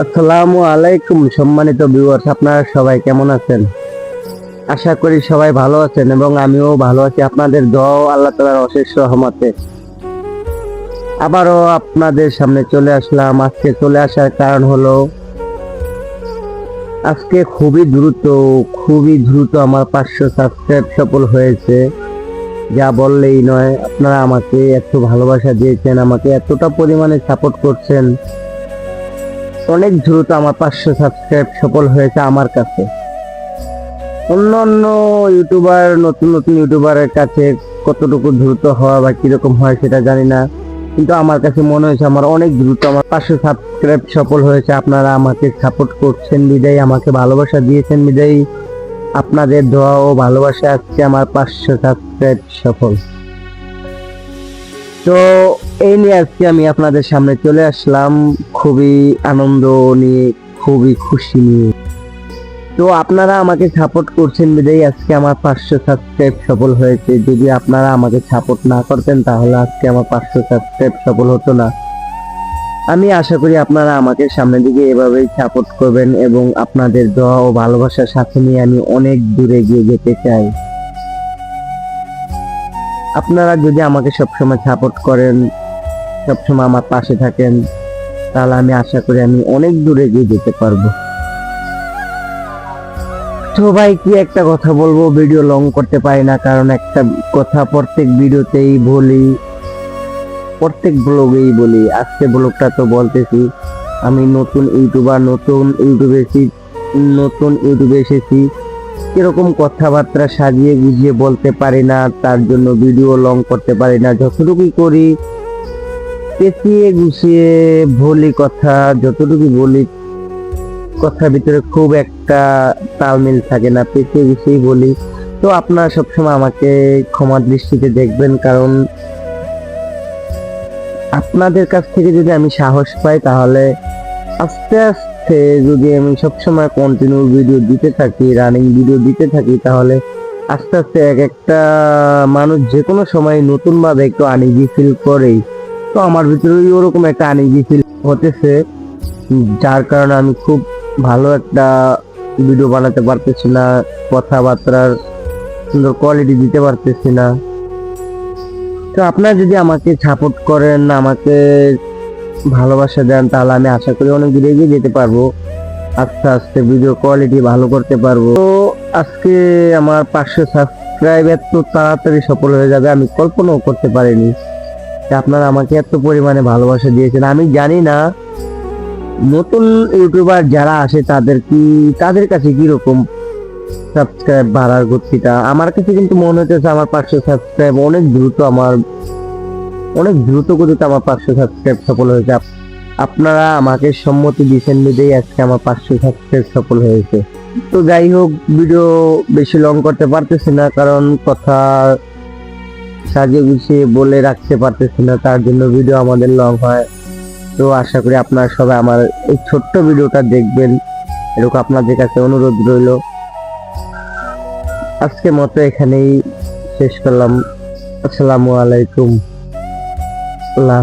আসসালামু আলাইকুম সম্মানিত ভিউয়ার্স আপনারা সবাই কেমন আছেন? আশা করি সবাই ভালো আছেন এবং আমিও ভালো আছি। আপনাদের দোয়া ও আল্লাহ তালার অশেষ রহমতে। আবারও আপনাদের সামনে চলে আসলাম। আজকে চলে আসার কারণ হলো, আজকে খুবই দ্রুত খুবই দ্রুত আমার পাঁচশো সাবস্ক্রাইব সফল হয়েছে। যা বললেই নয়, আপনারা আমাকে এত ভালোবাসা দিয়েছেন, আমাকে এতটা পরিমাণে সাপোর্ট করছেন। অনেক দ্রুত আমার পাঁচশো সাবস্ক্রাইব সফল হয়েছে আমার কাছে। অন্য অন্য ইউটিউবার, নতুন নতুন ইউটিউবারের কাছে কতটুকু দ্রুত হওয়া বা কীরকম হয় সেটা জানি না। কিন্তু আমার কাছে মনে হয়েছে আমার অনেক দ্রুত আমার পাঁচশো সাবস্ক্রাইব সফল হয়েছে। আপনারা আমাকে সাপোর্ট করছেন বিদায়, আমাকে ভালোবাসা দিয়েছেন বিদায়। আপনাদের দোয়া ও ভালোবাসা আজকে আমার পাঁচশো সাবস্ক্রাইব সফল। তো এই নিয়ে আজকে আমি আপনাদের সামনে চলে আসলাম। খুবই আনন্দ নিয়ে, খুবই খুশি নিয়ে। তো আপনারা আমাকে সাপোর্ট করছেন বিদায় আজকে আমার পাঁচশো সাবস্ক্রাইব সফল হয়েছে। যদি আপনারা আমাকে সাপোর্ট না করতেন, তাহলে আজকে আমার পাঁচশো সাবস্ক্রাইব সফল হতো না। আমি আশা করি আপনারা আমাকে সামনের দিকে এভাবেই সাপোর্ট করবেন এবং আপনাদের দোয়া ও ভালোবাসার সাথে নিয়ে আমি অনেক দূরে গিয়ে যেতে চাই। আপনারা যদি আমাকে সবসময় সাপোর্ট করেন, সবসময় আমার পাশে থাকেন, তাহলে আমি আশা করি আমি অনেক দূরে এগিয়ে যেতে পারব। তো ভাই, কি একটা কথা বলব? ভিডিও লং করতে পারি না, কারণ একটা কথা প্রত্যেক ভিডিওতেই বলি, প্রত্যেক ব্লগেই বলি। আজকে ব্লগটা তো বলতেছি, আমি নতুন ইউটিউবার নতুন ইউটিউবে নতুন ইউটিউবে এসেছি। কীরকম কথাবার্তা সাজিয়ে গুজিয়ে বলতে পারি না, তার জন্য ভিডিও লং করতে পারি না, যতটুকুই করি, পেঁচিয়ে গুছিয়ে বলি কথা যতটুকু বলি, কথার ভিতরে খুব একটা তালমিল থাকে না, পেঁচিয়ে গুছিয়ে বলি। তো আপনারা সবসময় আমাকে ক্ষমা দৃষ্টিতে দেখবেন, কারণ আপনাদের কাছ থেকে যদি আমি সাহস পাই, তাহলে আস্তে আস্তে যদি আমি সবসময় কন্টিনিউ ভিডিও দিতে থাকি রানিং ভিডিও দিতে থাকি, তাহলে আস্তে আস্তে এক একটা মানুষ যে কোনো সময় নতুন ভাবে একটু আনিজি ফিল করেই, তো আমার ভিতরে ওরকম একটা আনিজি ফিল হতেছে, যার কারণে আমি খুব ভালো একটা ভিডিও বানাতে পারতেছি না, কথাবার্তার সুন্দর কোয়ালিটি দিতে পারতেছি না। তো আপনারা যদি আমাকে সাপোর্ট করেন, আমাকে ভালোবাসা দেন, তাহলে আমি আশা করি অনেক দূরে এগিয়ে যেতে পারব। আস্তে আস্তে ভিডিও কোয়ালিটি ভালো করতে পারব। তো আজকে আমার পাঁচশো সাবস্ক্রাইব এত তাড়াতাড়ি সফল হয়ে যাবে, আমি কল্পনাও করতে পারিনি আপনারা আমাকে এত পরিমাণে ভালোবাসা দিয়েছেন। আমি জানি না নতুন ইউটিউবার যারা আসে, তাদের কি, তাদের কাছে কি রকম সাবস্ক্রাইব বাড়ার গতিটা? আমার কাছে কিন্তু মনে হচ্ছে আমার পাঁচশো সাবস্ক্রাইব অনেক দ্রুত আমার অনেক দ্রুত গতিতে আমার পাঁচশো সাবস্ক্রাইব সফল হয়েছে। আপনারা আমাকে সম্মতি দিয়েছেন মিলেই আজকে আমার পাঁচশো সাবস্ক্রাইব সফল হয়েছে। তো যাই হোক ভিডিও বেশি লং করতে পারতেছি না, কারণ কথা সাজিয়ে গুছিয়ে বলে রাখতে পারতেছি না, তার জন্য ভিডিও আমাদের লং হয়। তো আশা করি আপনারা সবাই আমার এই ছোট্ট ভিডিওটা দেখবেন। এরকম আপনাদের কাছে অনুরোধ রইল। আজকে মতো এখানেই শেষ করলাম। আসসালামু আলাইকুম। আল্লাহ